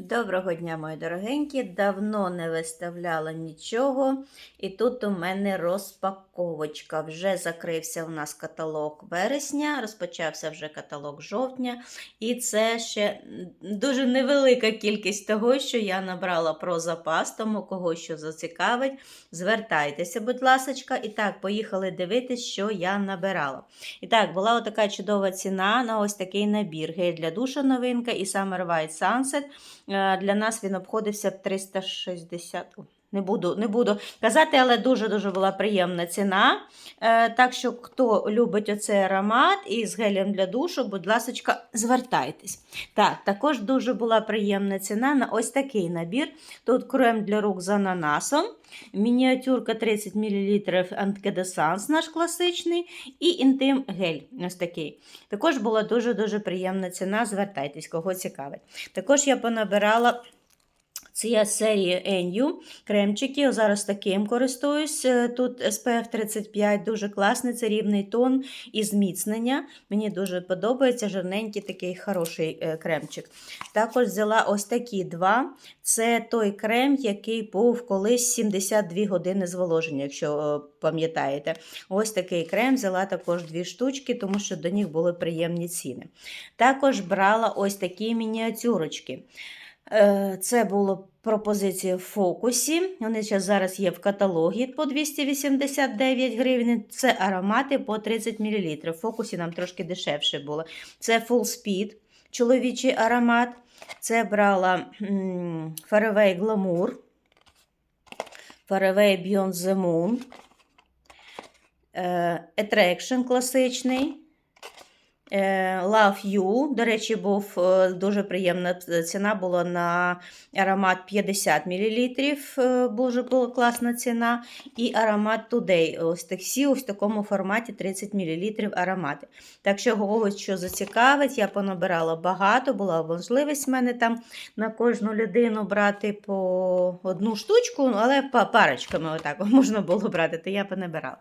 Доброго дня, мої дорогенькі. Давно не виставляла нічого. І тут у мене розпаковочка. Вже закрився у нас каталог вересня, розпочався вже каталог жовтня. І це ще дуже невелика кількість того, що я набрала про запас, тому кого що зацікавить. Звертайтеся, будь ласка. І так, поїхали дивитись, що я набирала. І так, була отака чудова ціна на ось такий набір. Гель для душу новинка і Summer White Sunset. Е, Для нас він обходився в 360. Не буду, не буду казати, але дуже-дуже була приємна ціна. Е, так що, хто любить оцей аромат і з гелем для душу, будь ласка, звертайтесь. Так, також дуже була приємна ціна на ось такий набір. Тут крем для рук з ананасом, мініатюрка 30 мл антикедесанс наш класичний, і інтим гель. Ось такий. Також була дуже-дуже приємна ціна. Звертайтесь, кого цікавить. Також я понабирала. Це серія NU кремчики. Зараз таким користуюсь. Е, Тут SPF 35, дуже класний, це рівний тон і зміцнення. Мені дуже подобається жирненький такий хороший е, кремчик. Також взяла ось такі два. Це той крем, який був колись 72 години зволоження, якщо е, пам'ятаєте. Ось такий крем взяла також дві штучки, тому що до них були приємні ціни. Також брала ось такі мініатюрочки. Е, Це було пропозиція в фокусі. Вони зараз є в каталогі по 289 гривень. Це аромати по 30 мл. В фокусі нам трошки дешевше було. Це Full Speed, чоловічий аромат. Це брала м, Fairway Glamour, Fairway Beyond the Moon, е, Attraction класичний. Е, Love You. До речі, був е, дуже приємна ціна була на аромат 50 мл. Дуже була класна ціна. І аромат Today. Ось так всі ось в такому форматі 30 мл аромати. Так що, когось що зацікавить, я понабирала багато, була можливість в мене там на кожну людину брати по одну штучку, але парочками отак можна було брати, то я понабирала.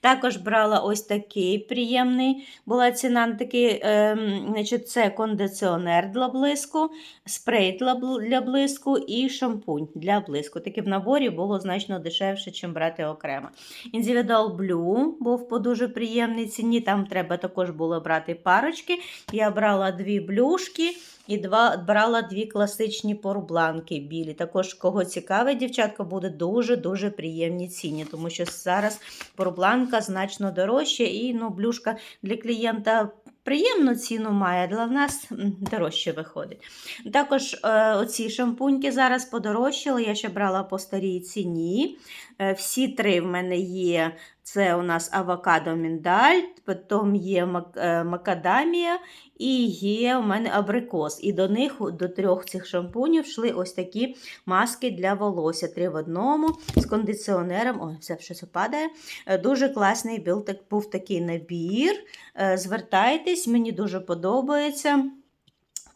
Також брала ось такий приємний, була ціна на такий, ем, значить, це кондиціонер для блиску, спрей для, блиску і шампунь для блиску. Таке в наборі було значно дешевше, ніж брати окремо. Individual Blue був по дуже приємній ціні, там треба також було брати парочки. Я брала дві блюшки. І два, брала дві класичні порбланки білі. Також, кого цікавить, дівчатка, буде дуже-дуже приємні ціні, тому що зараз порбланка значно дорожча і ну, блюшка для клієнта приємну ціну має, але в нас дорожче виходить. Також е, оці шампуньки зараз подорожчали, я ще брала по старій ціні. Е, всі три в мене є. Це у нас авокадо міндаль, потім є е, макадамія і є у мене абрикос. І до них, до трьох цих шампунів, йшли ось такі маски для волосся. Три в одному з кондиціонером. Ой, все щось падає. Е, Дуже класний був такий набір. Е, Звертайтесь, мені дуже подобається.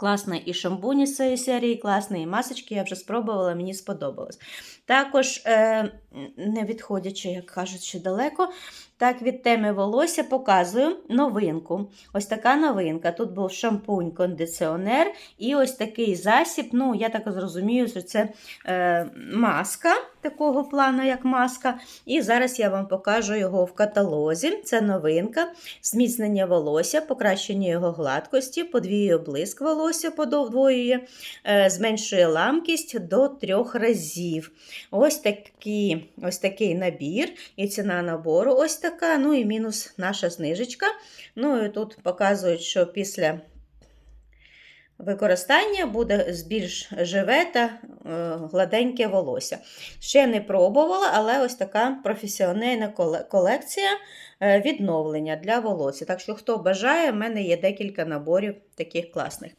Класний і шампунь з цієї серії, класна, і масочки. Я вже спробувала, мені сподобалось. Також, е, не відходячи, як кажуть, ще далеко, так від теми волосся показую новинку. Ось така новинка. Тут був шампунь, кондиціонер і ось такий засіб. Ну, я так зрозумію, що це е, маска такого плану, як маска. І зараз я вам покажу його в каталозі. Це новинка, зміцнення волосся, покращення його гладкості, подвіює блиск волосся, подовдвоює, е, зменшує ламкість до трьох разів. Ось, такі, ось такий набір, і ціна набору ось така. Ну і мінус наша знижечка. Ну і тут показують, що після використання буде більш живе та е, гладеньке волосся. Ще не пробувала, але ось така професіональна колекція відновлення для волосся. Так що, хто бажає, в мене є декілька наборів таких класних.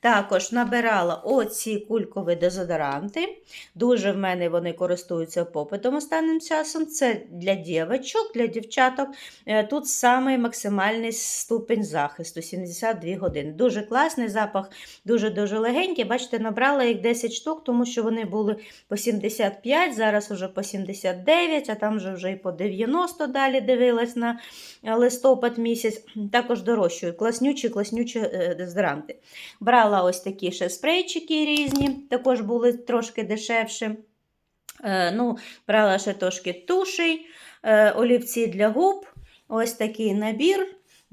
Також набирала оці кулькові дезодоранти. Дуже в мене вони користуються попитом останнім часом. Це для дівчаток, для дівчаток. Е, Тут самий максимальний ступень захисту 72 години. Дуже класний запах, дуже-дуже легенький. Бачите, набрала їх 10 штук, тому що вони були по 75, зараз уже по 79, а там вже вже і по 90 далі дивилась на е, листопад місяць, також дорожчою. Класнючі, класнючі е, дезодоранти. Брала ось такі ще спрейчики різні, також були трошки дешевші. Е, ну, брала ще трошки тушей, олівці для губ, ось такий набір.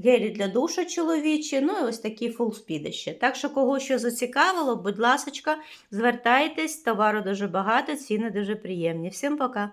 Гелі для душа чоловічі, ну і ось такі фулспіди ще. Так що, кого що зацікавило, будь ласка, звертайтесь, товару дуже багато, ціни дуже приємні. Всім пока!